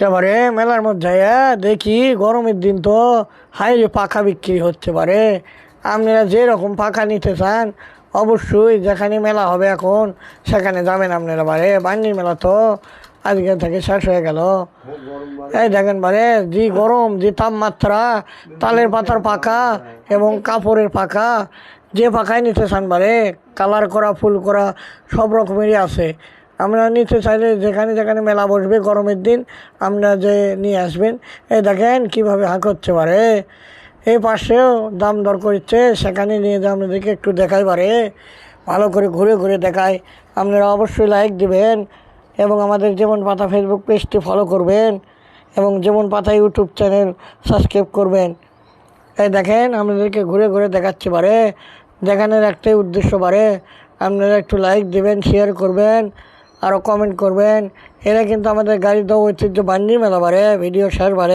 একেবারে মেলার মধ্যে দেখি গরমের দিন তো হাইরে পাখা বিক্রি হচ্ছে পারে আপনারা যেরকম পাখা নিতে চান, অবশ্যই যেখানে মেলা হবে এখন, সেখানে যাবেন আপনারা বারে। বান্ডির মেলা তো আজকে থেকে শেষ হয়ে গেল। এই দেখেন বারে, যে গরম, যে তাপমাত্রা, তালের পাতার পাখা এবং কাপড়ের পাখা, যে পাখায় নিতে চান বারে, কালার করা, ফুল করা, সব রকমেরই আছে। আমরা নিতে চাইলে যেখানে যেখানে মেলা বসবে গরমের দিন, আমরা যে নিয়ে আসবেন, এ দেখেন কীভাবে হাঁক হচ্ছে পারে এই পাশেও দাম দর করছে সেখানে নিয়ে যে আপনাদেরকে একটু দেখাই পারে ভালো করে ঘুরে ঘুরে দেখায় আপনারা অবশ্যই লাইক দিবেন এবং আমাদের যেমন পাতা ফেসবুক পেজটি ফলো করবেন এবং যেমন পাতা ইউটিউব চ্যানেল সাবস্ক্রাইব করবেন। এই দেখেন আপনাদেরকে ঘুরে ঘুরে দেখাচ্ছে পারে দেখানোর একটাই উদ্দেশ্য পারে আপনারা একটু লাইক দিবেন শেয়ার করবেন। আরও কমেন্ট করবেন। এরা কিন্তু আমাদের গাড়ি তো ঐতিহ্য বান্ডির মেলা বাড়ে ভিডিও শেয়ার পারে